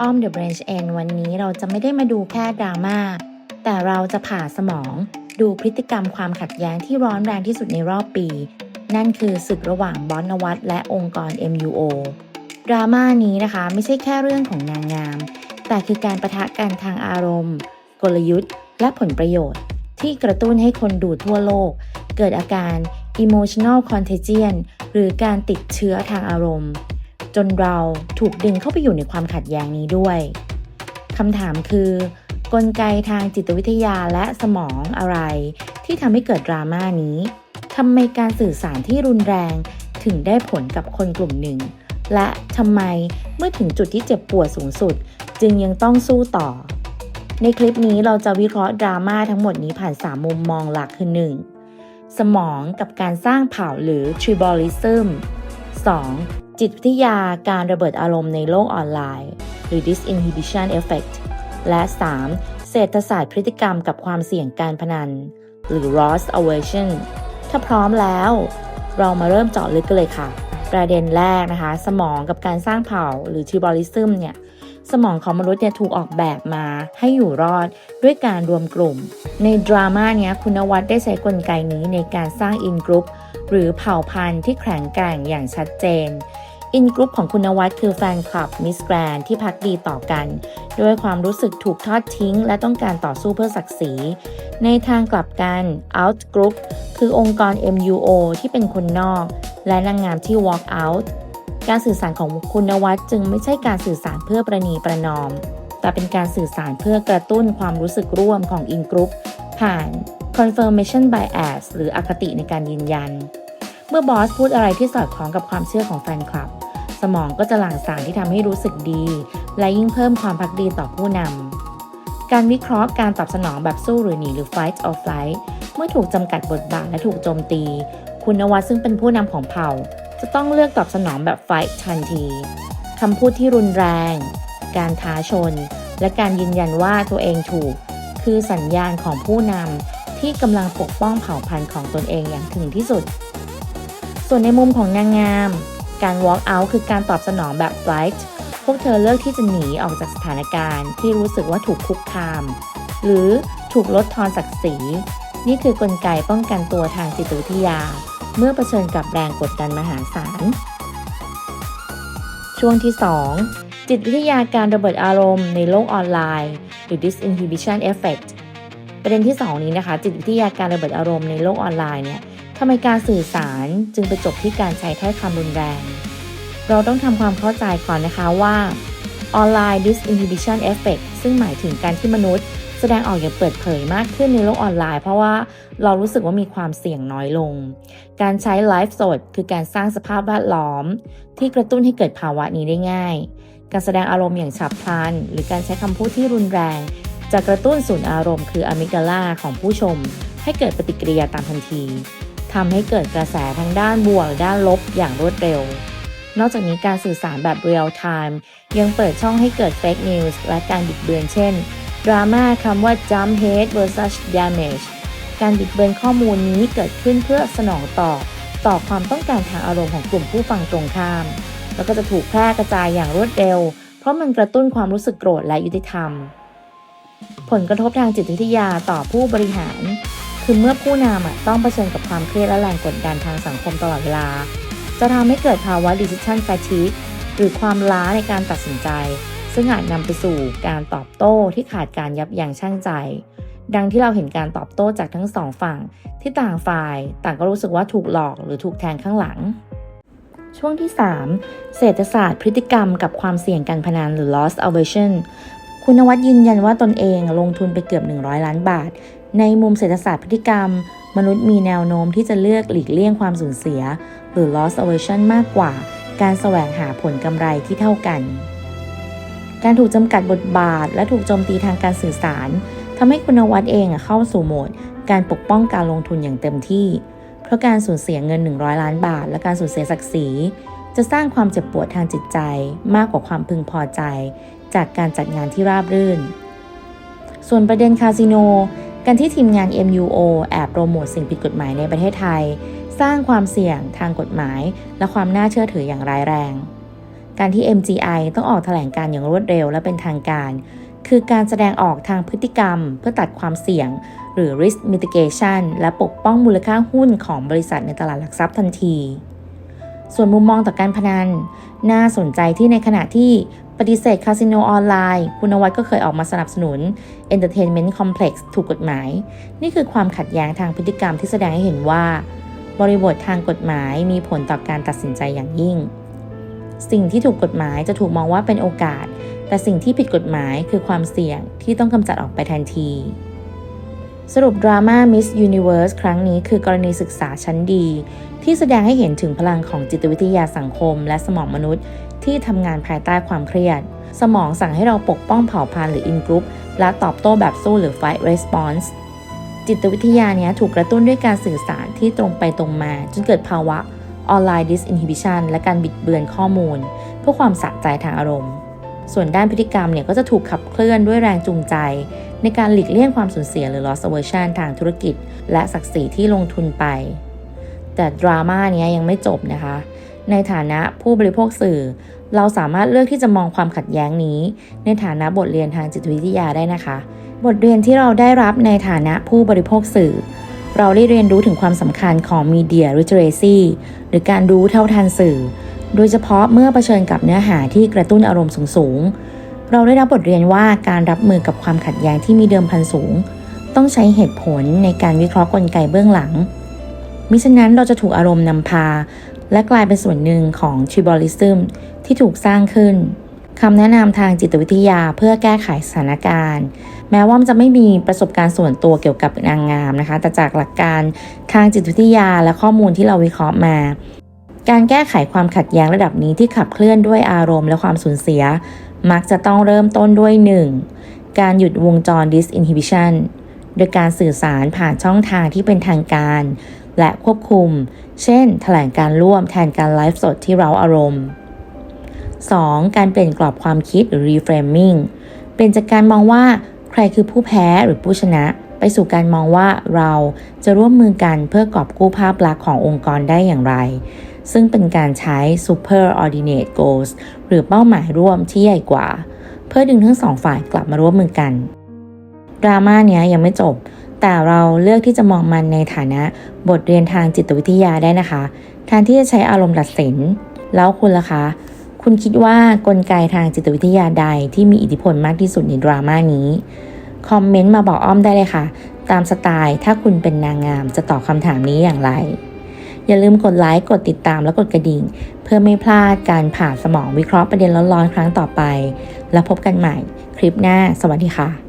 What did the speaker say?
อ้อม The Branch End วันนี้เราจะไม่ได้มาดูแค่ดราม่า แต่เราจะผ่าสมอง ดูพฤติกรรมความขัดแย้งที่ร้อนแรงที่สุดในรอบปี นั่นคือศึกระหว่างบอสนวัตและองค์กร MUO ดราม่านี้นะคะไม่ใช่แค่เรื่องของนางงาม แต่คือการประทะกันทางอารมณ์ กลยุทธ์ และผลประโยชน์ ที่กระตุ้นให้คนดูทั่วโลก เกิดอาการ emotional contagion หรือการติดเชื้อทางอารมณ์ จนเราถูกดึงเข้าไปอยู่ในความขัดแย้งนี้ด้วยคำถามคือ กลไกทางจิตวิทยาและสมองอะไร ที่ทำให้เกิดดราม่านี้ทำไมการสื่อสารที่รุนแรงถึงได้ผลกับคนกลุ่มหนึ่ง และทำไมเมื่อถึงจุดที่เจ็บปวดสูงสุด จึงยังต้องสู้ต่อ ในคลิปนี้เราจะวิเคราะห์ดราม่าทั้งหมดนี้ผ่าน 3 มุมมองหลักคือ 1. สมองกับการสร้างเผ่าหรือ tribalism 2. จิตวิทยาการระเบิดอารมณ์ในโลกออนไลน์ หรือ disinhibition effect และ 3. เศรษฐศาสตร์พฤติกรรมกับความเสี่ยงการพนัน หรือ loss aversion ถ้าพร้อมแล้ว เรามาเริ่มเจาะลึกกันเลยค่ะ ประเด็นแรกนะคะ สมองกับการสร้างเผ่าหรือ tribalism เนี่ยสมองของมนุษย์เนี่ยถูกออกแบบมาให้อยู่รอดด้วยการรวมกลุ่ม ในดราม่าเนี้ยคุณนวัดได้ใช้กลไกนี้ในการสร้างอินกรุ๊ปหรือเผ่าพันธุ์ที่แข็งแกร่งอย่างชัดเจน อินกรุ๊ปของคุณนวัดคือแฟนคลับมิสแกรนที่พักดีต่อกัน ด้วยความรู้สึกถูกทอดทิ้ง และต้องการต่อสู้เพื่อศักดิ์ศรี ในทางกลับกัน out group คือองค์กร MUO ที่เป็นคนนอก และนางงามที่ walk out การสื่อสารของคุณนวัดจึงไม่ใช่การสื่อสารเพื่อประนีประนอม แต่เป็นการสื่อสารเพื่อกระตุ้นความรู้สึกร่วมของอินกรุ๊ปผ่าน confirmation bias หรืออคติในการยืนยัน เมื่อบอสพูดอะไรที่สอดคล้องกับความเชื่อของแฟนคลับ สมองก็จะหลั่งสารที่ทำให้รู้สึกดี และยิ่งเพิ่มความพักดีต่อผู้นำการวิเคราะห์การตอบสนองแบบสู้หรือหนีหรือ fight or flight เมื่อถูกจำกัดบทบาทและถูกโจมตี คุณนวัดซึ่งเป็นผู้นำของเผ่า จะต้องเลือกตอบสนองแบบ fight ทันทีคำพูดที่รุนแรง การท้าชน และการยืนยันว่าตัวเองถูก คือสัญญาณของผู้นำที่กำลังปกป้องเผ่าพันธุ์ของตนเองอย่างถึงที่สุด ส่วนในมุมของนางงาม การ walk out คือการตอบสนองแบบ flight พวกเธอเลือกที่จะหนีออกจากสถานการณ์ที่รู้สึกว่าถูกคุกคาม หรือถูกลดทอนศักดิ์ศรี นี่คือกลไกป้องกันตัวทางจิตวิทยา เมื่อเผชิญกับแรงกดดันมหาศาล ช่วงที่ 2 จิตวิทยาการระเบิดอารมณ์ในโลกออนไลน์ หรือ disinhibition effect ประเด็นที่ 2 นี้นะคะ จิตวิทยาการระเบิดอารมณ์ในโลกออนไลน์เนี่ย ทำไมการสื่อสารจึงไปจบที่การใช้ถ้อยคำรุนแรง เราต้องทำความเข้าใจก่อนนะคะว่าออนไลน์ disinhibition effect ซึ่งหมายถึงการที่มนุษย์ แสดงออกอย่างเปิดเผยมากขึ้นในโลกออนไลน์ เพราะว่าเรารู้สึกว่ามีความเสี่ยงน้อยลง การใช้ไลฟ์สดคือการสร้างสภาพแวดล้อม ที่กระตุ้นให้เกิดภาวะนี้ได้ง่าย การแสดงอารมณ์อย่างฉับพลัน หรือการใช้คำพูดที่รุนแรง จะกระตุ้นศูนย์อารมณ์คืออะมิกดาลาของผู้ชม ให้เกิดปฏิกิริยาตามทันที ทำให้เกิดกระแสทั้งด้านบวกและด้านลบอย่างรวดเร็ว นอกจากนี้การสื่อสารแบบ real time ยังเปิดช่องให้เกิด fake news และการบิดเบือนเช่น ดราม่าคำว่า jump hate versus damage การบิดเบือนข้อมูลนี้เกิดขึ้นเพื่อสนองตอบต่อความต้องการทางอารมณ์ของกลุ่มผู้ฟังตรงข้าม แล้วก็จะถูกแพร่กระจายอย่างรวดเร็ว เพราะมันกระตุ้นความรู้สึกโกรธและยุติธรรม ผลกระทบทางจิตวิทยาต่อผู้บริหาร คือเมื่อผู้นำต้องเผชิญกับความเครียดและแรงกดดันทางสังคมตลอดเวลา จะทำให้เกิดภาวะ decision fatigue หรือความล้าในการตัดสินใจ ซึ่งอาจนำไปสู่การตอบโต้ที่ขาดการยับยั้งชั่งใจ ดังที่เราเห็นการตอบโต้จากทั้งสองฝั่ง ที่ต่างฝ่ายต่างก็รู้สึกว่าถูกหลอกหรือถูกแทงข้างหลัง ช่วงที่ 3 เศรษฐศาสตร์พฤติกรรมกับความเสี่ยงการพนันหรือ loss aversion คุณนวัดยืนยันว่าตนเองลงทุนไปเกือบ 100 ล้านบาท ในมุมเศรษฐศาสตร์พฤติกรรม มนุษย์มีแนวโน้มที่จะเลือกหลีกเลี่ยงความสูญเสีย หรือ loss aversion มากกว่า การแสวงหาผลกำไรที่เท่ากัน การถูกจำกัดบทบาท และถูกโจมตีทางการสื่อสารทำให้คุณวัดเองเข้าสู่โหมด การปกป้องการลงทุนอย่างเต็มที่ เพราะการสูญเสียเงิน 100 ล้านบาท และการสูญเสียศักดิ์ศรีจะสร้างความเจ็บปวดทางจิตใจมากกว่าความพึงพอใจ จากการจัดงานที่ราบรื่น ส่วนประเด็นคาสิโน การที่ทีมงาน MUO แอบโปรโมทสิ่งผิดกฎหมายในประเทศไทย สร้างความเสี่ยงทางกฎหมาย และความน่าเชื่อถืออย่างร้ายแรง การที่ MGI ต้องออกแถลงการอย่างรวดเร็วและเป็นทางการ คือการแสดงออกทางพฤติกรรม เพื่อตัดความเสี่ยง หรือ risk mitigation และปกป้องมูลค่าหุ้นของบริษัทในตลาดหลักทรัพย์ทันทีส่วนมุมมองต่อการพนัน น่าสนใจที่ในขณะที่ ปฏิเสธคาสิโนออนไลน์คุณนวัดก็เคยออกมาสนับสนุน Entertainment Complex ถูกกฎหมาย นี่คือความขัดแย้งทางพฤติกรรมที่แสดงให้เห็นว่า บริบททางกฎหมายมีผลต่อการตัดสินใจอย่างยิ่ง สิ่งที่ถูกกฎหมายจะถูกมองว่าเป็นโอกาส แต่สิ่งที่ผิดกฎหมายคือความเสี่ยงที่ต้องกำจัดออกไปทันที สรุปดราม่า Miss Universe ครั้งนี้คือกรณีศึกษาชั้นดี ที่แสดงให้เห็นถึงพลังของจิตวิทยาสังคม และสมองมนุษย์ ที่ทำงานภายใต้ความเครียด สมองสั่งให้เราปกป้องเผ่าพันธุ์หรือ in group และตอบโต้แบบสู้หรือ fight response จิตวิทยานี้ถูกกระตุ้นด้วยการสื่อสารที่ตรงไปตรงมา จนเกิดภาวะ online disinhibition และการบิดเบือนข้อมูล เพื่อความสะใจทางอารมณ์ ส่วนด้านพฤติกรรมเนี่ยก็จะถูกขับเคลื่อนด้วยแรงจูงใจ ในการหลีกเลี่ยงความสูญเสียหรือ loss aversion ทางธุรกิจ และศักดิ์ศรีที่ลงทุนไป แต่ดราม่าเนี้ยยังไม่จบนะคะ ในฐานะผู้บริโภคสื่อ เราสามารถเลือกที่จะมองความขัดแย้งนี้ ในฐานะบทเรียนทางจิตวิทยาได้นะคะ บทเรียนที่เราได้รับในฐานะผู้บริโภคสื่อ เราได้เรียนรู้ถึงความสำคัญของ Media Literacy หรือการรู้เท่าทันสื่อ โดยเฉพาะเมื่อเผชิญกับเนื้อหาที่กระตุ้นอารมณ์สูงๆเราได้รับบทเรียนว่าการรับมือกับความขัดแย้งที่มีเดิมพันสูง ต้องใช้เหตุผลในการวิเคราะห์กลไกเบื้องหลังมิฉะนั้นเราจะถูกอารมณ์นำพา และกลายเป็นส่วนหนึ่งของทริบอลิซึมที่ถูกสร้างขึ้นคำแนะนำทางจิตวิทยาเพื่อแก้ไขสถานการณ์ แม้ว่ามันจะไม่มีประสบการณ์ส่วนตัวเกี่ยวกับนางงามนะคะ แต่จากหลักการทางจิตวิทยาและข้อมูลที่เราวิเคราะห์มา การแก้ไขความขัดแย้งระดับนี้ที่ขับเคลื่อนด้วยอารมณ์และความสูญเสีย มักจะต้องเริ่มต้นด้วย 1. การหยุดวงจร disinhibition โดยการสื่อสารผ่านช่องทางที่เป็นทางการ และควบคุม เช่น แถลงการร่วมแทนการไลฟ์สดที่เราอารมณ์ 2. การเปลี่ยนกรอบความคิดหรือ reframing เปลี่ยนจากการมองว่าใครคือผู้แพ้หรือผู้ชนะ ไปสู่การมองว่าเราจะร่วมมือกันเพื่อกอบกู้ภาพลักษณ์ขององค์กรได้อย่างไร ซึ่งเป็นการใช้ superordinate goals หรือเป้าหมายร่วมที่ใหญ่กว่า เพื่อดึงทั้งสองฝ่ายกลับมาร่วมมือกัน ดราม่าเนี้ยยังไม่จบ แต่เราเลือกที่จะมองมันในฐานะบทเรียนทางจิตวิทยาได้นะคะแทนที่จะใช้อารมณ์ตัดสิน แล้วคุณล่ะคะ คุณคิดว่ากลไกทางจิตวิทยาใดที่มีอิทธิพลมากที่สุดในดราม่านี้ คอมเมนต์มาบอกอ้อมได้เลยค่ะ ตามสไตล์ถ้าคุณเป็นนางงามจะตอบคำถามนี้อย่างไร อย่าลืมกดไลค์ กดติดตามและกดกระดิ่ง เพื่อไม่พลาดการผ่าสมองวิเคราะห์ประเด็นร้อนๆครั้งต่อไป แล้วพบกันใหม่คลิปหน้า สวัสดีค่ะ